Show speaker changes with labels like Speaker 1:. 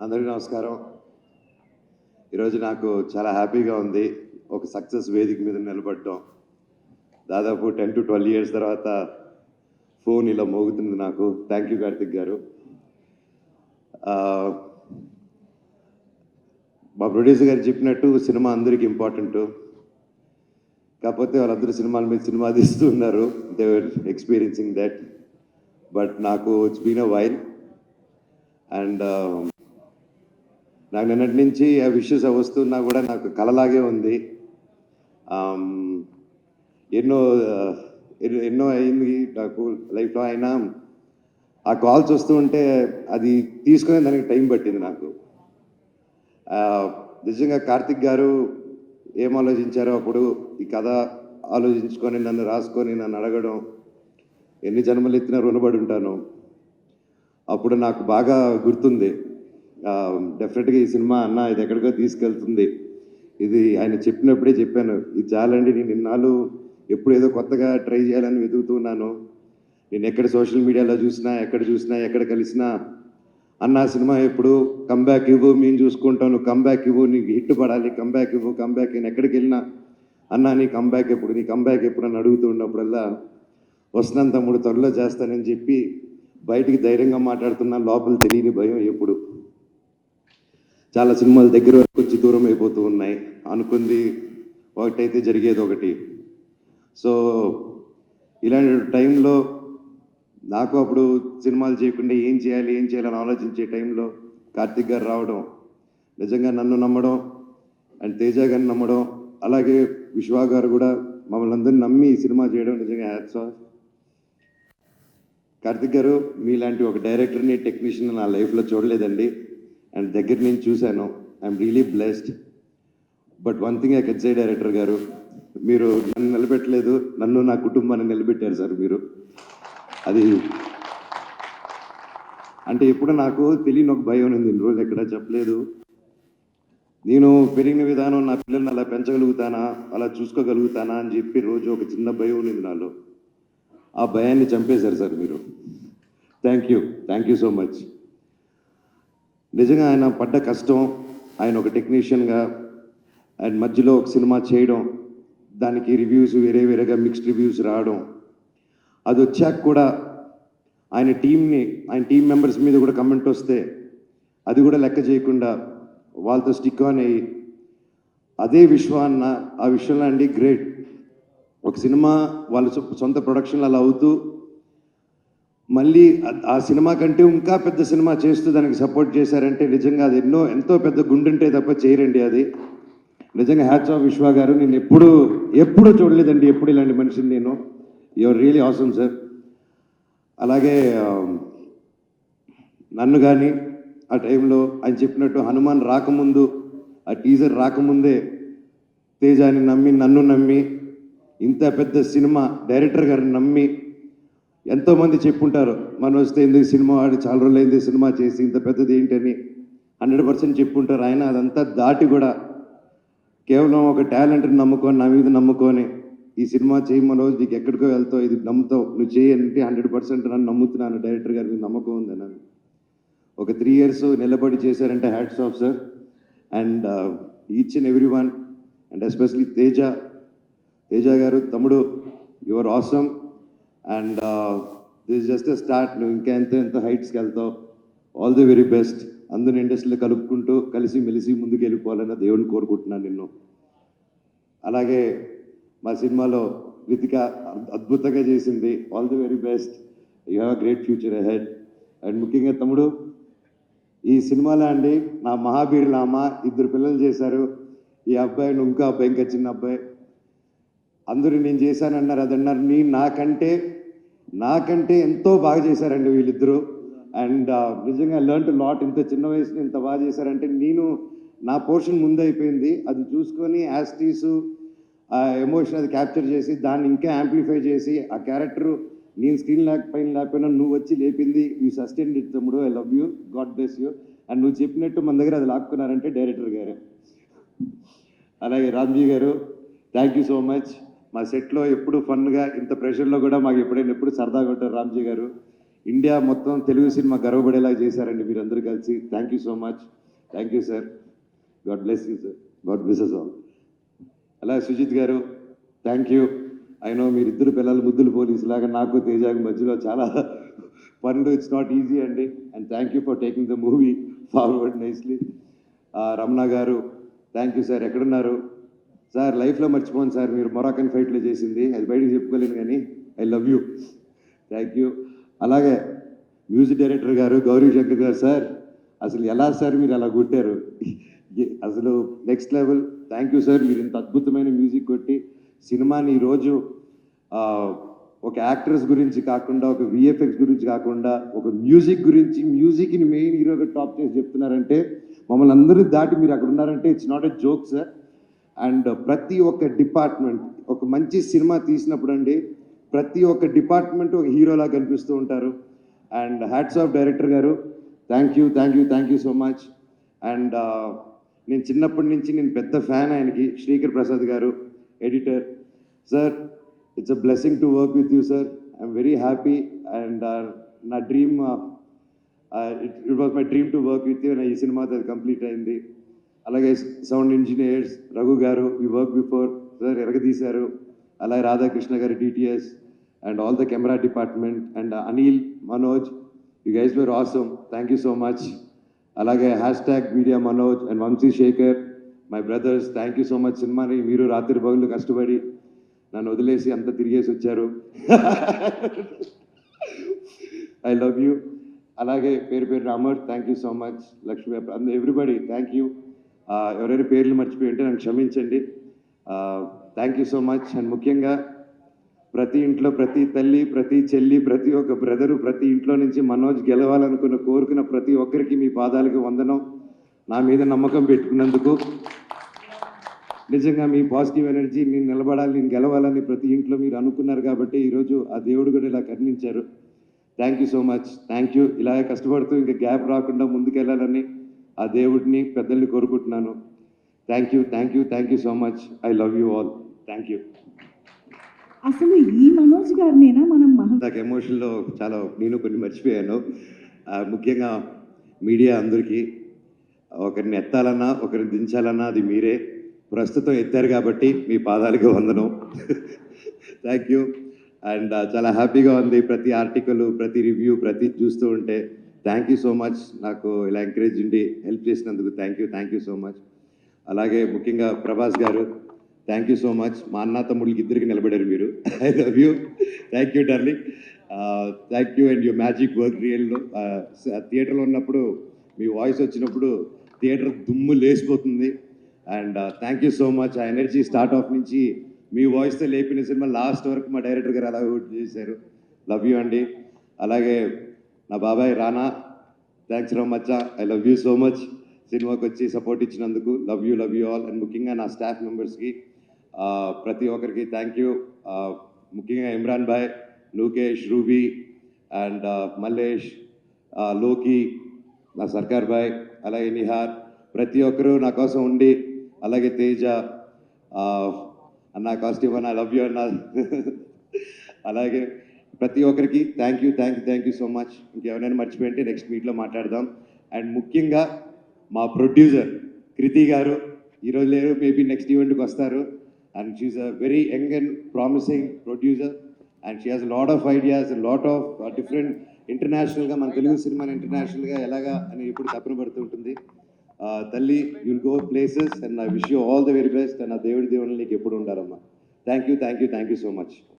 Speaker 1: అందరికీ నమస్కారం. ఈరోజు నాకు చాలా హ్యాపీగా ఉంది. ఒక సక్సెస్ వేదిక మీద నిలబడటం దాదాపు టెన్ టు ట్వెల్వ్ ఇయర్స్ తర్వాత ఫోన్ ఇలా మోగుతుంది నాకు. థ్యాంక్ యూ కార్తిక్ గారు. మా ప్రొడ్యూసర్ గారు చెప్పినట్టు సినిమా అందరికీ ఇంపార్టెంట్. కాకపోతే వాళ్ళందరూ సినిమాల మీద సినిమా తీస్తూ ఉన్నారు. దేవర్ ఎక్స్పీరియన్సింగ్ దట్ బట్ నాకు it's been a while and నాకు నిన్నటి నుంచి ఆ విషయస్ వస్తున్నా కూడా నాకు కలలాగే ఉంది. ఎన్నో ఎన్నో- ఎన్నో అయింది నాకు లైఫ్లో అయినా. ఆ కాల్స్ వస్తూ ఉంటే అది తీసుకునే దానికి టైం పట్టింది నాకు. నిజంగా కార్తిక్ గారు ఏం ఆలోచించారో అప్పుడు ఈ కథ ఆలోచించుకొని నన్ను రాసుకొని నన్ను అడగడం ఎన్ని జన్మలు ఎత్తినా రుణపడి ఉంటాను. అప్పుడు నాకు బాగా గుర్తుంది. డెఫినెట్గా ఈ సినిమా అన్న ఇది ఎక్కడికో తీసుకెళ్తుంది. ఇది ఆయన చెప్పినప్పుడే చెప్పాను ఇది చాలండి నేను ఇన్నాళ్ళు ఎప్పుడు ఏదో కొత్తగా ట్రై చేయాలని వెతుకుతున్నాను నేను ఎక్కడ సోషల్ మీడియాలో చూసినా ఎక్కడ చూసినా ఎక్కడ కలిసినా అన్న సినిమా ఎప్పుడు కంబ్యాక్ ఇవ్వు మేము చూసుకుంటాం నువ్వు కంబ్యాక్ ఇవ్వు నీకు హిట్ పడాలి. కంబ్యాక్ ఇవ్వు కంబ్యాక్ నేను ఎక్కడికి వెళ్ళినా అన్న నీ కంబ్యాక్ ఎప్పుడు నీ కంబ్యాక్ ఎప్పుడు అని అడుగుతూ ఉన్నప్పుడల్లా వస్తున్నాను తమ్ముడు త్వరలో చేస్తానని చెప్పి బయటికి ధైర్యంగా మాట్లాడుతున్నా. లోపల తెలియని భయం ఎప్పుడు. చాలా సినిమాలు దగ్గర వరకు వచ్చి దూరం అయిపోతూ ఉన్నాయి. అనుకుంది ఒకటైతే జరిగేది ఒకటి. సో ఇలాంటి టైంలో నాకు అప్పుడు సినిమాలు చేయకుండా ఏం చేయాలి ఏం చేయాలని ఆలోచించే టైంలో కార్తిక్ గారు రావడం నిజంగా నన్ను నమ్మడం అండ్ తేజ గారిని నమ్మడం అలాగే విశ్వా గారు కూడా మమ్మల్ని అందరినీ నమ్మి సినిమా చేయడం నిజంగా హ్యాట్స్ ఆఫ్. కార్తిక్ గారు మీలాంటి ఒక డైరెక్టర్ని టెక్నీషియన్ నా లైఫ్లో చూడలేదండి. అండ్ దగ్గర నుంచి చూశాను. I'm really blessed but one thing I can say director గారు మీరు నన్ను నిలబెట్టలేదు. నన్ను నా కుటుంబాన్ని నిలబెట్టారు సార్ మీరు. అది అంటే ఎప్పుడు నాకు తెలియని ఒక భయం ఉంది. ఇన్ని రోజులు ఎక్కడ చెప్పలేదు. నేను పెరిగిన విధానం నా పిల్లల్ని అలా పెంచగలుగుతానా అలా చూసుకోగలుగుతానా అని చెప్పి రోజు ఒక చిన్న భయం ఉంది నాలో. ఆ భయాన్ని చంపేశారు సార్ మీరు. Thank you thank you so much నిజంగా ఆయన పడ్డ కష్టం ఆయన ఒక టెక్నీషియన్గా ఆయన మధ్యలో ఒక సినిమా చేయడం దానికి రివ్యూస్ వేరే వేరేగా మిక్స్డ్ రివ్యూస్ రావడం. అది వచ్చాక కూడా ఆయన టీంని ఆయన టీం మెంబర్స్ మీద కూడా కమెంట్ వస్తే అది కూడా లెక్క చేయకుండా వాళ్ళతో స్టిక్ ఆన్ అయ్యి అదే విశ్వాన్న ఆ విషయంలో అండి గ్రేట్ ఒక సినిమా వాళ్ళ సొంత ప్రొడక్షన్లు అలా అవుతూ మళ్ళీ ఆ- సినిమా కంటే ఇంకా పెద్ద సినిమా చేస్తూ దానికి సపోర్ట్ చేశారంటే నిజంగా అది ఎన్నో ఎంతో పెద్ద గుండుంటే తప్ప చేయరండి అది. నిజంగా హ్యాట్స్ ఆఫ్ విశ్వ గారు. నేను ఎప్పుడు ఎప్పుడు చూడలేదండి ఎప్పుడు ఇలాంటి మనిషిని నేను. యువర్ రియలీ ఆసమ్ సార్ అలాగే um, నన్ను కానీ ఆ టైంలో ఆయన చెప్పినట్టు హనుమాన్ రాకముందు ఆ టీజర్ రాకముందే తేజాని నమ్మి నన్ను నమ్మి ఇంత పెద్ద సినిమా డైరెక్టర్ గారిని నమ్మి ఎంతోమంది చెప్పుంటారు మనం వస్తే ఎందుకు సినిమా ఆడి చాలా రోజులు అయింది సినిమా చేసి ఇంత పెద్దది ఏంటని హండ్రెడ్ పర్సెంట్ చెప్పుంటారు. ఆయన అదంతా దాటి కూడా కేవలం ఒక టాలెంట్ని నమ్ముకొని నా మీద నమ్ముకొని ఈ సినిమా చేయమని రోజు నీకు ఎక్కడికో వెళ్తావు ఇది నమ్ముతావు నువ్వు చేయంటే హండ్రెడ్ పర్సెంట్ నన్ను నమ్ముతున్నాను. డైరెక్టర్ గారి మీద నమ్మకం ఉంది నన్ను ఒక త్రీ ఇయర్స్ నిలబడి చేశారంటే hats off sir. And each and every one and especially Teja. Teja గారు తమ్ముడు your awesome and this just start నువ్వు ఇంకా ఎంత ఎంత హైట్స్కి వెళ్తావు? ఆల్ ది వెరీ బెస్ట్ అందరిని ఇండస్ట్రీలో కలుపుకుంటూ కలిసి మెలిసి ముందుకు వెళ్ళిపోవాలని దేవుడిని కోరుకుంటున్నాను నిన్ను. అలాగే మా సినిమాలో రితిక అద్భుతంగా చేసింది. All the very best you have a great future ahead and ముఖ్యంగా తమ్ముడు ఈ సినిమాలో అండి నా మహాబీర్ లామ ఇద్దరు పిల్లలు చేశారు. ఈ అబ్బాయి నువ్వు ఇంకో అబ్బాయి ఇంకా చిన్న అబ్బాయి. అందరూ నేను చేశానన్నారు అది అన్నారు నీ నాకంటే నాకంటే ఎంతో బాగా చేశారండి వీళ్ళిద్దరూ. అండ్ నిజంగా లెర్న్ టు లాట్ ఇంత చిన్న వయసులో ఇంత బాగా చేశారంటే నేను నా పోర్షన్ ముందైపోయింది. అది చూసుకొని యాస్టీసు ఆ ఎమోషన్ అది క్యాప్చర్ చేసి దాన్ని ఇంకా యాంప్లిఫై చేసి ఆ క్యారెక్టర్ నేను స్క్రీన్ లేకపోయిన లేకపోయినా నువ్వు వచ్చి లేపింది యూ సస్టైన్ ఇట్ తమ్ముడు. I love you God bless you and నువ్వు చెప్పినట్టు మన దగ్గర అది లాక్కున్నారంటే డైరెక్టర్ గారు. అలాగే రామ్జీ గారు. థ్యాంక్ యూ సో మచ్ మా సెట్లో ఎప్పుడు ఫన్గా ఇంత ప్రెషర్లో కూడా మాకు ఎప్పుడైనా ఎప్పుడు సరదాగా ఉంటారు రామ్జీ గారు. ఇండియా మొత్తం తెలుగు సినిమా గర్వపడేలా చేశారండి మీరందరూ కలిసి. Thank you so much thank you sir God bless you sir God blesses all అలా సుజిత్ గారు థ్యాంక్ యూ అయినో మీరిద్దరు పిల్లలు ముద్దులు పోలీసు లాగా నాకు తేజాకి మధ్యలో చాలా పనులు ఇట్స్ నాట్ ఈజీ అండి. And thank you for taking the movie forward nicely Ramana గారు థ్యాంక్ యూ సార్ ఎక్కడున్నారు? సార్ లైఫ్లో మర్చిపోను సార్ మీరు మొరాకన్ ఫైట్లో చేసింది. అది బయటకు చెప్పుకోలేను కానీ I love you. Thank you. అలాగే మ్యూజిక్ డైరెక్టర్ గారు గౌరీ శంకర్ గారు సార్ అసలు ఎలా సార్ మీరు అలా కొట్టారు? అసలు next level. Thank you sir మీరు ఇంత అద్భుతమైన మ్యూజిక్ కొట్టి సినిమాని ఈరోజు ఒక యాక్ట్రెస్ గురించి కాకుండా ఒక విఎఫ్ఎక్స్ గురించి కాకుండా ఒక మ్యూజిక్ గురించి మ్యూజిక్ని మెయిన్ హీరోగా టాప్ చేసి చెప్తున్నారంటే మమ్మల్ని అందరూ దాటి మీరు అక్కడ ఉన్నారంటే it's not a joke sir and ప్రతి ఒక్క డిపార్ట్మెంట్ ఒక మంచి సినిమా తీసినప్పుడు అండి ప్రతి ఒక్క డిపార్ట్మెంట్ ఒక హీరోలా కనిపిస్తూ ఉంటారు. అండ్ హ్యాట్స్ ఆఫ్ డైరెక్టర్ గారు. Thank you thank you thank you so much and నేను చిన్నప్పటి నుంచి నేను పెద్ద ఫ్యాన్ ఆయనకి శ్రీకర్ ప్రసాద్ గారు editor. Sir it's a blessing to work with you sir I'm very happy and నా dream it was my dream to work with you ఈ cinema అది కంప్లీట్ అయింది. అలాగే సౌండ్ ఇంజనీర్స్ రఘు గారు ఈ వర్క్ బిఫోర్ సార్ ఎరగదీశారు. అలాగే రాధాకృష్ణ గారు DTS and all the camera department and Anil Manoj you guys were awesome thank you so much అలాగే hashtag media Manoj and Vamsi Shekar my brothers thank you so much సినిమాని మీరు రాత్రి పగులు కష్టపడి నన్ను వదిలేసి అంత తిరిగేసి వచ్చారు. ఐ లవ్ యూ అలాగే పేరు పేరు Ramar thank you so much Lakshmi everybody thank you ఎవరైనా పేర్లు మర్చిపోయి ఉంటే నన్ను క్షమించండి. Thank you so much and ముఖ్యంగా ప్రతి ఇంట్లో ప్రతి తల్లి ప్రతి చెల్లి ప్రతి ఒక్క బ్రదరు ప్రతి ఇంట్లో నుంచి మనోజ్ గెలవాలనుకున్న కోరుకున్న ప్రతి ఒక్కరికి మీ పాదాలకు వందనం. నా మీద నమ్మకం పెట్టుకున్నందుకు నిజంగా మీ పాజిటివ్ ఎనర్జీ నేను నిలబడాలి నేను గెలవాలని ప్రతి ఇంట్లో మీరు అనుకున్నారు కాబట్టి ఈరోజు ఆ దేవుడు కూడా ఇలా కర్ణించారు. Thank you so much thank you ఇలా కష్టపడుతూ ఇంకా గ్యాప్ రాకుండా ముందుకెళ్ళాలని ఆ దేవుడిని పెద్దల్ని కోరుకుంటున్నాను. Thank you thank you thank you so much I love you all thank you
Speaker 2: అసలు ఈ మనోజ్ గారినేనా మనం
Speaker 1: నాకు ఎమోషన్లో చాలా నేను కొన్ని మర్చిపోయాను. ముఖ్యంగా మీడియా అందరికీ ఒకరిని ఎత్తాలన్నా ఒకరిని దించాలన్నా అది మీరే. ప్రస్తుతం ఎత్తారు కాబట్టి మీ పాదాలకు వందనం. థ్యాంక్ యూ అండ్ చాలా హ్యాపీగా ఉంది. ప్రతి ఆర్టికల్ ప్రతి రివ్యూ ప్రతి చూస్తూ ఉంటే థ్యాంక్ యూ సో మచ్ నాకు ఇలా ఎంకరేజ్ ఉండి హెల్ప్ చేసినందుకు thank you thank you so much అలాగే ముఖ్యంగా ప్రభాస్ గారు థ్యాంక్ యూ సో మచ్ మా అన్న తమ్ముళ్ళకి ఇద్దరికి నిలబడారు మీరు. I love you thank you darling thank you and you magic work రియల్లో థియేటర్లో ఉన్నప్పుడు మీ వాయిస్ వచ్చినప్పుడు థియేటర్ దుమ్ము లేసిపోతుంది and thank you so much ఆ ఎనర్జీ స్టార్ట్ ఆఫ్ నుంచి మీ వాయిస్తో లేపిన సినిమా లాస్ట్ వరకు మా డైరెక్టర్ గారు అలా చేశారు. లవ్ యూ అండి. అలాగే నా బాబాయ్ Rana thanks so much I love you so much సినిమాకి వచ్చి సపోర్ట్ ఇచ్చినందుకు love you love you all and ముఖ్యంగా నా స్టాఫ్ మెంబర్స్కి ప్రతి ఒక్కరికి థ్యాంక్ యూ ముఖ్యంగా ఇమ్రాన్ భాయ్ లోకేష్ రూబీ అండ్ మల్లేష్లోకి నా సర్కార్ భాయ్ అలాగే నిహార్ ప్రతి ఒక్కరూ నా కోసం ఉండి అలాగే తేజ అన్న కాస్ట్యూమ్ అన్న లవ్ యూ అన్న అలాగే ప్రతి ఒక్కరికి thank you thank you thank you so much ఇంకెవరైనా మర్చిపోయింటే నెక్స్ట్ మీట్లో మాట్లాడదాం. అండ్ ముఖ్యంగా మా ప్రొడ్యూసర్ కృతి గారు ఈరోజు లేరు మేబీ నెక్స్ట్ ఈవెంట్కి వస్తారు. And she's a very young and promising producer and she has lot of ideas lot of different ఇంటర్నేషనల్గా మన తెలుగు సినిమాని ఇంటర్నేషనల్గా ఎలాగా అని ఎప్పుడు తప్పన పడుతుంటుంది తల్లి you'll go places and I wish you all the very best and ఆ దేవుడి దేవుని నీకు ఎప్పుడు ఉండాలమ్మా. Thank you thank you thank you so much